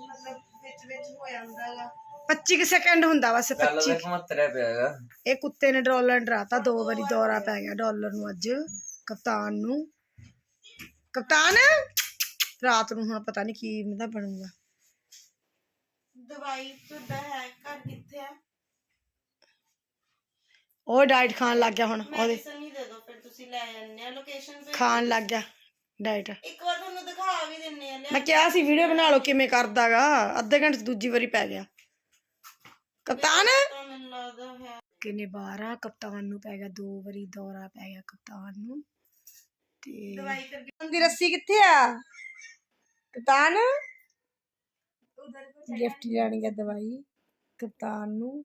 ਮਤਲਬ ਵਿੱਚ ਵਿੱਚ ਹੋ ਜਾਂਦਾ ਗਾ। 25 ਸੈਕਿੰਡ ਹੁੰਦਾ ਬਸ ਗੱਲ 25 ਦਾ ਮਤਲਬ ਪਿਆਗਾ ਇਹ ਕੁੱਤੇ ਨੇ ਡਾਲਰ ਡਰਾਤਾ ਦੋ ਵਾਰੀ ਦੌਰਾ ਪੈ ਗਿਆ ਡਾਲਰ ਨੂੰ ਅੱਜ ਕਪਤਾਨ ਨੂੰ। ਕਪਤਾਨ! ਰਾਤ ਨੂੰ ਹੁਣ ਪਤਾ ਨਹੀਂ ਕੀ ਇਹਦਾ ਬਣੂਗਾ। ਦਵਾਈ ਤੁਹਾਡਾ ਹੈ? ਘਰ ਕਿੱਥੇ ਆ ਉਹ ਡਾਈਟ ਖਾਣ ਲੱਗ ਗਿਆ ਹੁਣ ਉਹਦੇ। ਮੈਡੀਸਨ ਹੀ ਦੇ ਦਿਓ ਫਿਰ ਤੁਸੀਂ ਲੈ ਜਾਂਦੇ ਆ। ਲੋਕੇਸ਼ਨ ਤੇ ਖਾਣ ਲੱਗ ਗਿਆ ਡਾਈਟ ਇੱਕ ਵਾਰ ਤੁਹਾਨੂੰ ਦਿਖਾ ਵੀ ਦਿੰਨੇ ਆ ਲਿਆ ਮੈਂ ਕਿਹਾ ਸੀ ਵੀਡੀਓ ਬਣਾ ਲਓ ਕਿਵੇਂ ਕਰਦਾਗਾ। ਅੱਧੇ ਘੰਟੇ 'ਚ ਦੂਜੀ ਵਾਰੀ ਪੈ ਗਿਆ। ਕਪਤਾਨ? ਮੈਨੂੰ ਲੱਗਦਾ ਹੈ। ਕਿਨੇ 12 ਕਪਤਾਨ ਨੂੰ ਪੈ ਗਿਆ ਦੋ ਵਾਰੀ ਦੌਰਾ ਪੈ ਗਿਆ ਕਪਤਾਨ ਨੂੰ। ਤੇ ਦਵਾਈ ਕਰਕੇ ਦੀ ਰੱਸੀ ਕਿੱਥੇ ਆ? ਕਪਤਾਨ? ਉਧਰ ਗਿਫਟ ਲੈਣੀ ਹੈ ਦਵਾਈ ਕਪਤਾਨ ਨੂੰ।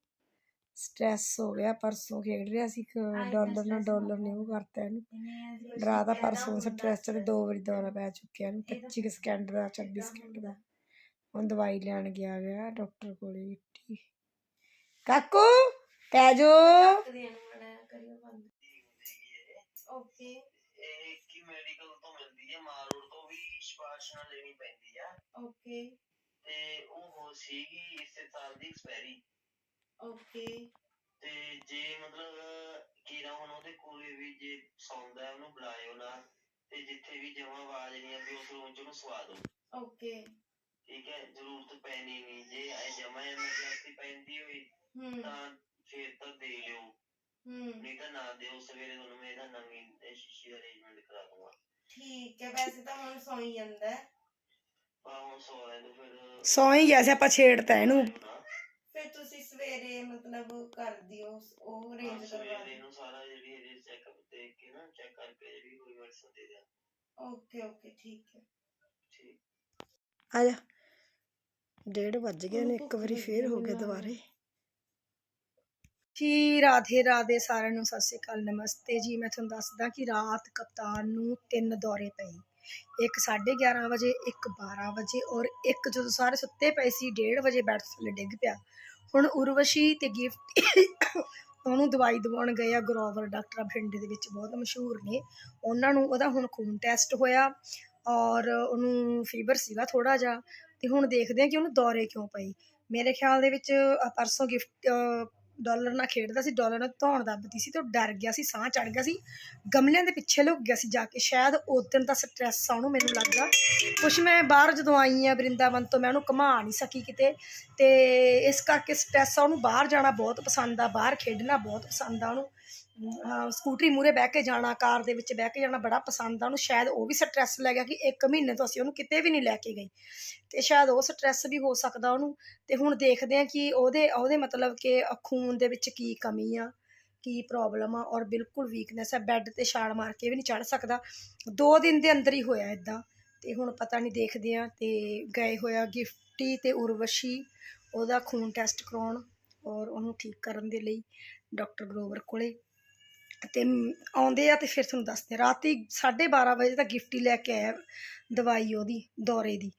ਸਟ੍ਰੈਸ ਹੋ ਗਿਆ ਪਰਸੋਂ ਖੇਡ ਰਿਹਾ ਸੀ ਡਾਲਰ ਨਾਲ ਡਾਲਰ ਨੇ ਉਹ ਕਰਤਾ ਇਹਨੂੰ। ਡਰਾਤਾ ਪਰਸੋਂ ਸਟ੍ਰੈਸ ਚ ਦੋ ਵਾਰੀ ਦੌਰਾ ਪੈ ਚੁੱਕਿਆ ਇਹਨੂੰ 25 ਕੁ ਸਕਿੰਟ ਦਾ 26 ਸਕਿੰਟ ਦਾ। ਹੁਣ ਦਵਾਈ ਲੈਣ ਗਿਆ ਗਿਆ ਡਾਕਟਰ ਕੋਲੇ ਇੱਟੀ ਕਾਕੂ ਪੈ ਜੋ। ਓਕੇ। ਇਹ ਕੀ ਮੈਡੀਕਲ ਤੋਂ ਮਿਲਦੀ ਹੈ ਮਾਲ ਰੋਡ ਤੋਂ ਵੀ ਸਿਫਾਰਿਸ਼ ਨਾਲ ਲੈਣੀ ਪੈਂਦੀ ਆ। ਓਕੇ। ਤੇ ਉਹ ਹੋ ਸੀਗੀ ਇਸੇ ਸਾਲ ਦੀ ਐਕਸਪਾਇਰੀ ਓਕੇ ਤੇ ਜੇ ਮਤਲਬ ਕੀਰਾ ਹੁਣ ਉਹਦੇ ਕੋਲੇ ਵੀ ਜੇ ਸੌਂਦਾ ਹੈ ਉਹਨੂੰ ਬੁਲਾਇਓ ਨਾ ਤੇ ਜਿੱਥੇ ਵੀ ਜਮਾ ਆਵਾਜ਼ ਨਹੀਂ ਆਉਂਦੀ ਉਸ ਰੂਮ ਚ ਉਹਨੂੰ ਸਵਾ ਦਿਓ। ਓਕੇ ਠੀਕ ਹੈ ਜ਼ਰੂਰਤ ਪੈਣੀ ਨਹੀਂ। ਜੇ ਇਹ ਜਮਾ ਐਮਰਜੈਂਸੀ ਪੈਂਦੀ ਹੋਈ ਹੂੰ। ਤਾਂ ਫਿਰ ਤਾਂ ਦੇ ਲਿਓ। ਹੂੰ। ਨਹੀਂ ਤਾਂ ਨਾ ਦਿਓ ਸਵੇਰੇ ਤੁਹਾਨੂੰ ਮੈਂ ਇਹਦਾ ਨਵੀਂ ਇਹ ਸ਼ੀਸ਼ੀ ਦਾ ਅਰੇਂਜਮੈਂਟ ਕਰਾ ਦੂੰਗਾ। ਠੀਕ ਹੈ ਵੈਸੇ ਤਾਂ ਹੁਣ ਸੌਈ ਜਾਂਦਾ ਹੈ। ਆ ਹੁਣ ਸੌ ਲੈ ਲਓ ਫਿਰ ਸੌਂ ਹੀ ਗਿਆ ਸੀ ਆਪਾਂ ਛੇੜਤਾ ਇਹਨੂੰ। ਨਾ ਫਿਰ ਤੁਸੀਂ ਸਵੇਰੇ ਮਤਲਬ ਕਰ ਦਿਓ ਉਹ ਅਰੇਂਜ ਕਰਵਾ ਸਵੇਰੇ ਦਿਓ। ਨੂੰ ਸਾਰਾ ਜਿਹੜੀ ਇਹਦੇ ਚੈੱਕਅਪ ਦੇਖ ਕੇ ਨਾ ਚੈੱਕ ਕਰਕੇ ਜਿਹੜੀ ਕੋਈ ਮੈਡੀਸਨ ਦੇ ਦਿਆ ਓਕੇ ਓਕੇ ਠੀਕ ਹੈ। ਠੀਕ। ਆ ਜਾ। ਡੇਢ ਵੱਜ ਗਏ ਨੇ ਇੱਕ ਵਾਰੀ ਫੇਰ ਹੋ ਗਿਆ ਦੁਬਾਰੇ। ਜੀ ਰਾਧੇ ਰਾਧੇ ਸਾਰਿਆਂ ਨੂੰ ਸਤਿ ਸ਼੍ਰੀ ਅਕਾਲ ਨਮਸਤੇ। ਜੀ ਮੈਂ ਤੁਹਾਨੂੰ ਦੱਸਦਾ ਕਿ ਰਾਤ ਕਪਤਾਨ ਨੂੰ ਤਿੰਨ ਦੌਰੇ ਪਏ। ਇੱਕ 11:30 ਵਜੇ, ਇੱਕ 12 ਵਜੇ ਔਰ ਇੱਕ ਜਦੋਂ ਸਾਰੇ ਸੁੱਤੇ ਪਏ ਸੀ 1:30 ਵਜੇ ਬੈੱਡ ਥੱਲੇ ਡਿੱਗ ਪਿਆ। ਹੁਣ ਉਰਵਸ਼ੀ ਤੇ ਗਿਫਟ ਉਹਨੂੰ ਦਵਾਈ ਦਵਾਉਣ ਗਏ ਆ, ਗਰੋਵਰ ਡਾਕਟਰ ਬਠਿੰਡੇ ਦੇ ਵਿੱਚ ਬਹੁਤ ਮਸ਼ਹੂਰ ਨੇ। ਉਹਨਾਂ ਨੂੰ ਉਹਦਾ ਹੁਣ ਖੂਨ ਟੈਸਟ ਹੋਇਆ ਔਰ ਉਹਨੂੰ ਫੀਵਰ ਸੀਗਾ ਥੋੜਾ ਜਿਹਾ ਤੇ ਹੁਣ ਦੇਖਦੇ ਆ ਕਿ ਉਹਨੂੰ ਦੌਰੇ ਕਿਉਂ ਪਈ ਮੇਰੇ ਖਿਆਲ ਦੇ ਵਿੱਚ ਪਰਸੋਂ ਗਿਫਟ ਡਾਲਰ ਨਾਲ ਖੇਡਦਾ ਸੀ, ਡਾਲਰ ਨਾਲ ਧੌਣ ਦੱਬਦੀ ਸੀ ਤੇ ਉਹ ਡਰ ਗਿਆ ਸੀ, ਸਾਹ ਚੜ ਗਿਆ ਸੀ। ਗਮਲਿਆਂ ਦੇ ਪਿੱਛੇ ਲੁਕ ਗਿਆ ਸੀ ਜਾ ਕੇ। ਸ਼ਾਇਦ ਉਦੋਂ ਦਾ ਸਟ੍ਰੈਸ ਆ ਉਹਨੂੰ ਮੈਨੂੰ ਲੱਗਦਾ। ਕੁਛ ਮੈਂ ਬਾਹਰ ਜਦੋਂ ਆਈ ਆ ਬ੍ਰਿੰਦਾਵਨ ਤੋਂ, ਮੈਂ ਉਹਨੂੰ ਘੁਮਾ ਨਹੀਂ ਸਕੀ ਕਿਤੇ। ਤੇ ਇਸ ਕਰਕੇ ਸਟ੍ਰੈਸ ਆ, ਉਹਨੂੰ ਬਾਹਰ ਜਾਣਾ ਬਹੁਤ ਪਸੰਦ ਆ, ਬਾਹਰ ਖੇਡਣਾ ਬਹੁਤ ਪਸੰਦ ਆ ਉਹਨੂੰ। ਸਕੂਟਰੀ ਮੂਰੇ ਬਹਿ ਕੇ ਜਾਣਾ, ਕਾਰ ਦੇ ਵਿੱਚ ਬਹਿ ਕੇ ਜਾਣਾ ਬੜਾ ਪਸੰਦ ਆ। ਉਹਨੂੰ ਸ਼ਾਇਦ ਉਹ ਵੀ ਸਟ੍ਰੈਸ ਲੈ ਗਿਆ ਕਿ ਇੱਕ ਮਹੀਨੇ ਤੋਂ ਅਸੀਂ ਉਹਨੂੰ ਕਿਤੇ ਵੀ ਨਹੀਂ ਲੈ ਕੇ ਗਏ। ਤੇ ਸ਼ਾਇਦ ਉਹ ਸਟ੍ਰੈਸ ਵੀ ਹੋ ਸਕਦਾ ਉਹਨੂੰ। ਤੇ ਹੁਣ ਦੇਖਦੇ ਆ ਕਿ ਉਹਦੇ ਉਹਦੇ ਮਤਲਬ ਕਿ ਖੂਨ ਦੇ ਵਿੱਚ ਕੀ ਕਮੀ ਆ, ਕੀ ਪ੍ਰੋਬਲਮ ਆ ਔਰ ਬਿਲਕੁਲ ਵੀਕਨੈਸ ਆ। ਬੈੱਡ ਤੇ ਛਾਲ ਮਾਰ ਕੇ ਵੀ ਨਹੀਂ ਚੜ ਸਕਦਾ। ਦੋ ਦਿਨ ਦੇ ਅੰਦਰ ਹੀ ਹੋਇਆ ਇਦਾਂ ਤੇ ਹੁਣ ਪਤਾ ਨਹੀਂ ਦੇਖਦੇ ਆ ਤੇ ਗਏ ਹੋਇਆ ਗਿਫਟੀ ਤੇ ਉਰਵਸ਼ੀ। ਉਹਦਾ ਖੂਨ ਟੈਸਟ ਕਰਾਉਣ ਔਰ ਉਹਨੂੰ ਠੀਕ ਕਰਨ ਦੇ ਲਈ ਡਾਕਟਰ ਗਰੋਵਰ ਕੋਲੇ। ਤੇ ਆਉਂਦੇ ਆ ਤੇ ਫਿਰ ਤੁਹਾਨੂੰ ਦੱਸਦੇ ਆ। ਰਾਤੀ 12:30 ਵਜੇ ਤੱਕ ਗਿਫਟੀ ਲੈ ਕੇ ਆਇਆ ਦਵਾਈ ਉਹਦੀ, ਦੌਰੇ ਦੀ।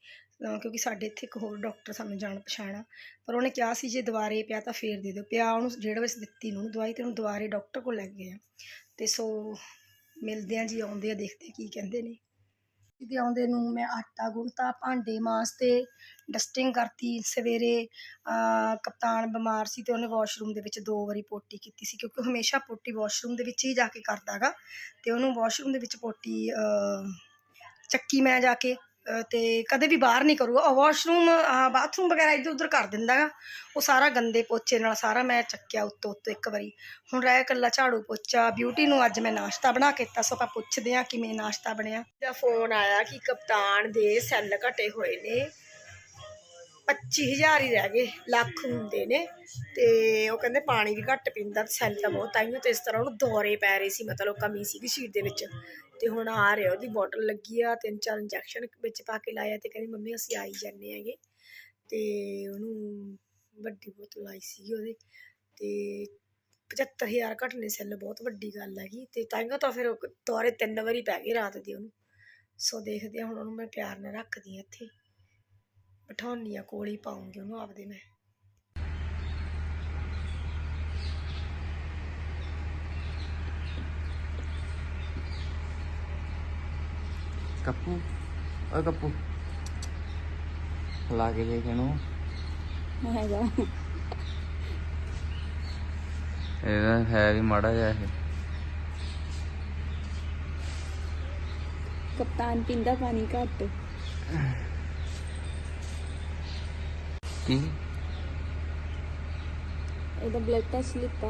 ਕਿਉਂਕਿ ਸਾਡੇ ਇੱਥੇ ਇੱਕ ਹੋਰ ਡਾਕਟਰ ਸਾਨੂੰ ਜਾਣ ਪਛਾਣ। ਆ ਪਰ ਉਹਨੇ ਕਿਹਾ ਸੀ ਜੇ ਦੁਬਾਰੇ ਪਿਆ ਤਾਂ ਫੇਰ ਦੇ ਦਿਓ। ਪਿਆ ਉਹਨੂੰ ਡੇਢ ਵਜੇ ਦਿੱਤੀ ਨੂੰ, ਦਵਾਈ ਤੇ ਉਹਨੂੰ ਦੁਬਾਰੇ ਡਾਕਟਰ ਕੋਲ ਲੈ ਗਏ ਆ ਤੇ ਸੋ ਮਿਲਦੇ ਆ ਜੀ, ਆਉਂਦੇ ਆ, ਦੇਖਦੇ ਕੀ ਕਹਿੰਦੇ ਨੇ। ਜਿਹਦੇ ਆਉਂਦੇ ਨੂੰ ਮੈਂ ਆਟਾ ਗੁੰਨਤਾ, ਭਾਂਡੇ ਮਾਂਜਤੇ ਡਸਟਿੰਗ ਕਰਤੀ। ਸਵੇਰੇ ਕਪਤਾਨ ਬਿਮਾਰ ਸੀ ਤੇ ਉਹਨੇ ਵਾਸ਼ਰੂਮ ਦੇ ਵਿੱਚ ਦੋ ਵਾਰੀ ਪੋਟੀ ਕੀਤੀ ਸੀ ਕਿਉਂਕਿ ਉਹ ਹਮੇਸ਼ਾ ਪੋਟੀ ਵਾਸ਼ਰੂਮ ਦੇ ਵਿੱਚ ਹੀ ਜਾ ਕੇ ਕਰਦਾਗਾ ਤੇ ਉਹਨੂੰ ਵਾਸ਼ਰੂਮ ਦੇ ਵਿੱਚ ਪੋਟੀ ਚੱਕੀ ਮੈਂ ਜਾ ਕੇ ਤੇ ਕਦੇ ਵੀ ਬਾਹਰ ਨਹੀਂ ਕਰੂਗਾ। ਵਾਸ਼ਰੂਮ ਬਾਥਰੂਮ ਵਗੈਰਾ ਇੱਧਰ ਉੱਧਰ ਕਰ ਦਿੰਦਾਗਾ ਉਹ ਸਾਰਾ ਗੰਦੇ ਪੋਚੇ ਨਾਲ ਸਾਰਾ ਮੈਂ ਚੱਕਿਆ ਉੱਤੋਂ ਉੱਤੋਂ ਇੱਕ ਵਾਰੀ। ਹੁਣ ਰਹਿ ਇਕੱਲਾ ਝਾੜੂ ਪੋਚਾ ਬਿਊਟੀ ਨੂੰ ਅੱਜ ਮੈਂ ਨਾਸ਼ਤਾ ਬਣਾ ਕੇ ਦਿੱਤਾ। ਸੋ ਆਪਾਂ ਪੁੱਛਦੇ ਹਾਂ ਕਿਵੇਂ ਨਾਸ਼ਤਾ ਬਣਿਆ। ਦਾ ਫੋਨ ਆਇਆ ਕਿ ਕਪਤਾਨ ਦੇ ਸੈੱਲ ਘਟੇ ਹੋਏ ਨੇ। 25000 ਹੀ ਰਹਿ ਗਏ, ਲੱਖ ਹੁੰਦੇ ਨੇ। ਤੇ ਉਹ ਕਹਿੰਦੇ ਪਾਣੀ ਵੀ ਘੱਟ ਪੀਂਦਾ, ਸੈੱਲ ਤਾਂ ਬਹੁਤ ਆਈਓ ਤੇ ਇਸ ਤਰ੍ਹਾਂ ਉਹਨੂੰ ਦੌਰੇ ਪੈ ਰਹੇ ਸੀ। ਮਤਲਬ ਕਮੀ ਸੀਗੀ ਸ਼ੀਟ ਦੇ ਵਿੱਚ। ਤੇ ਹੁਣ ਆ ਰਿਹਾ, ਉਹਦੀ ਬੋਟਲ ਲੱਗੀ ਆ, ਤਿੰਨ ਚਾਰ ਇੰਜੈਕਸ਼ਨ ਵਿੱਚ ਪਾ ਕੇ ਲਾਇਆ ਤੇ ਕਹਿੰਦੀ, ਮੰਮੀ, ਅਸੀਂ ਆਈ ਜਾਂਦੇ ਹੈਗੇ। ਤੇ ਉਹਨੂੰ ਵੱਡੀ ਬੋਤਲ ਆਈ ਸੀਗੀ ਉਹਦੇ ਤੇ 75000 ਘਟਨੇ ਸੈੱਲ, ਬਹੁਤ ਵੱਡੀ ਗੱਲ ਹੈਗੀ। ਤੇ ਤਾਂਹੀਓ ਤਾਂ ਫਿਰ ਉਹ ਦੌਰੇ ਤਿੰਨ ਵਾਰੀ ਪੈ ਗਏ ਰਾਤ ਦੀ ਉਹਨੂੰ। ਸੋ ਦੇਖਦੇ ਆ ਹੁਣ ਉਹਨੂੰ ਮੈਂ ਪਿਆਰ ਨਾਲ ਰੱਖਦੀ ਆ ਇੱਥੇ। ਬਿਠਾਉਣੀ ਆ ਕੋਲ ਹੀ ਪਾਉਂਗੀ ਉਹਨੂੰ ਆਪਦੇ ਮੈਂ। ਕੱਪੂ ਓਏ ਕੱਪੂ। ਲਾ ਕੇ ਦੇਖ ਇਹਨੂੰ। ਹੈਗਾ। ਇਹਦਾ ਹੈ ਵੀ ਮਾੜਾ ਜਿਹਾ ਇਹ। ਕਪਤਾਨ ਪੀਂਦਾ ਪਾਣੀ ਘੱਟ। ਕੀ? ਇਹਦਾ ਬਲੱਡ ਟੈਸਟ ਲਿੱਤਾ।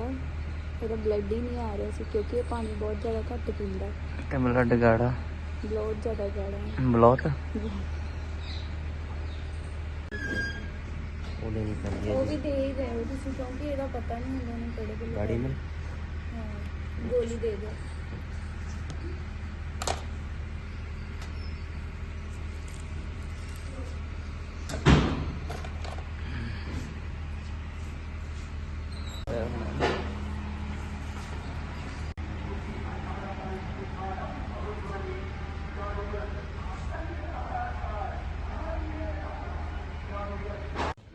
ਇਹਦਾ ਬਲੱਡ ਹੀ ਨਹੀਂ ਆ ਰਿਹਾ ਸੀ ਕਿਉਂਕਿ ਇਹ ਪਾਣੀ ਬਹੁਤ ਜ਼ਿਆਦਾ ਘੱਟ ਪੀਂਦਾ। ਤੇ ਬਲੱਡ ਗਾੜਾ ਬਹੁਤ ਜ਼ਿਆਦਾ ਗਾੜਾ ਹੈ। ਬਲੌਤ ਉਹਨੇ ਵੀ ਕਰ ਲਿਆ ਉਹ ਵੀ ਦੇ ਹੀ ਰਹੇ ਹੋ ਤੁਸੀਂ ਕਿਉਂਕਿ ਇਹਦਾ ਪਤਾ ਨਹੀਂ ਹੁੰਦਾ ਨੂੰ ਕਿਹੜੇ ਕੋਲ ਗਾੜੀ ਮਿਲ। ਹਾਂ ਗੋਲੀ ਦੇ ਦਿਓ।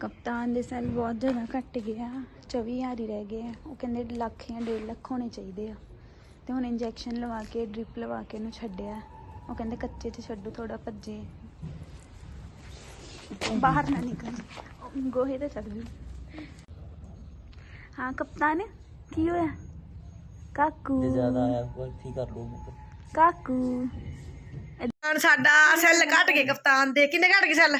ਕਪਤਾਨ ਦੇ ਸੈੱਲ ਬਹੁਤ ਜ਼ਿਆਦਾ ਘੱਟ ਗਿਆ 24000 ਹੀ ਰਹਿ ਗਏ ਆ। ਉਹ ਕਹਿੰਦੇ ਲੱਖ ਜਾਂ 1.5 ਲੱਖ ਹੋਣੇ ਚਾਹੀਦੇ ਆ। ਤੇ ਹੁਣ ਇੰਜੈਕਸ਼ਨ ਲਵਾ ਕੇ ਡ੍ਰਿਪ ਲਵਾ ਕੇ ਇਹਨੂੰ ਛੱਡਿਆ। ਉਹ ਕਹਿੰਦੇ ਕੱਚੇ 'ਚ ਛੱਡੋ ਥੋੜਾ ਭੱਜੇ। ਬਾਹਰ ਨਾ ਨਿਕਲ। ਗੋਹੇ ਤੇ ਚੜ ਜੂ ਹਾਂ ਕਪਤਾਨ ਕੀ ਹੋਇਆ? ਕਾਕੂ। ਜੇ ਜ਼ਿਆਦਾ ਆਇਆ ਕੋਈ ਠੀਕ ਕਰ ਲੂ ਕਾਕੂ। ਸਾਡਾ ਸੈੱਲ ਘਟ ਗਏ ਕਪਤਾਨ ਦੇ। ਕਿੰਨੇ ਘਟ ਗਏ ਸੈੱਲ?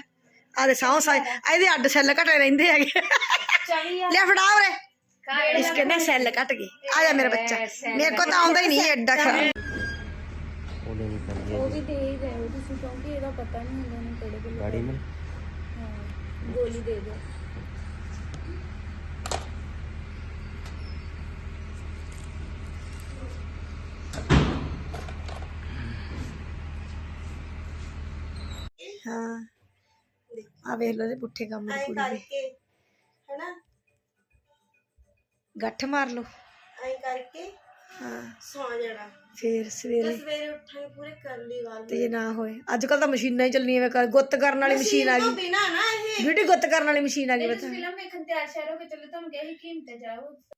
ਆ ਦੇ ਸੌ ਸਾਈ ਇਹਦੇ ਅੱਡ ਸੈੱਲ ਘਟੇ ਰਹਿੰਦੇ ਹੈਗੇ। ਲੈ ਫੜਾ ਉਰੇ। ਇਸ ਕਹਿੰਦੇ ਸੈੱਲ ਘਟ ਗਏ। ਆ ਜਾ ਮੇਰਾ ਬੱਚਾ। ਮੇਰੇ ਕੋ ਤਾਂ ਆਉਂਦਾ ਹੀ ਨਹੀਂ ਐਡਾ ਖਰਾਬ ਉਹਨੇ ਵੀ ਕਰ ਲਿਆ ਉਹ ਵੀ ਦੇ ਹੀ ਰਹੇ ਹੋ ਤੁਸੀਂ ਕਿਉਂਕਿ ਇਹਦਾ ਪਤਾ ਨਹੀਂ ਹੁੰਦਾ ਨੂੰ ਕਿਹੜੇ ਕੋਲ ਗਾੜੀ ਮਿਲ। ਹਾਂ ਗੋਲੀ ਦੇ ਦਿਓ। ਹਾਂ। ਆ ਵੇਖ ਲੋ ਦੇ ਪੁੱਠੇ ਕੰਮ ਦੀ ਐਂ ਕੁੜੀ ਦੇ। ਕਰਕੇ ਹਨਾ? ਗੱਠ ਮਾਰ ਲੋ ਐਂ ਕਰਕੇ ਹਾਂ। ਸੌ ਜਾਣਾ। ਫੇਰ ਤੇ ਸਵੇਰੇ ਸਵੇਰੇ ਉੱਠਾਂਗੇ ਪੂਰੇ ਕਰ ਲਈ ਵਾਲ। ਤੇ ਜੇ ਨਾ ਹੋਏ। ਅੱਜ ਕੱਲ ਤਾਂ ਮਸ਼ੀਨਾਂ ਹੀ ਚੱਲੀਆਂ ਵੇ ਕਰ ਗੁੱਤ ਕਰਨ ਵਾਲੀ ਮਸ਼ੀਨ ਆ ਤੋਂ ਗਈ ਬਿਨਾ ਨਾ ਇਹ। ਬਿਊਟੀ ਗੁੱਤ ਕਰਨ ਵਾਲੀ ਮਸ਼ੀਨ ਆ ਗਈ ਪਤਾ। ਕੇ ਚੱਲੇ ਤੁਹਾਨੂੰ ਕਿਹਾ ਸੀ ਕਿ ਹਿੰਤੇ ਜਾਓ।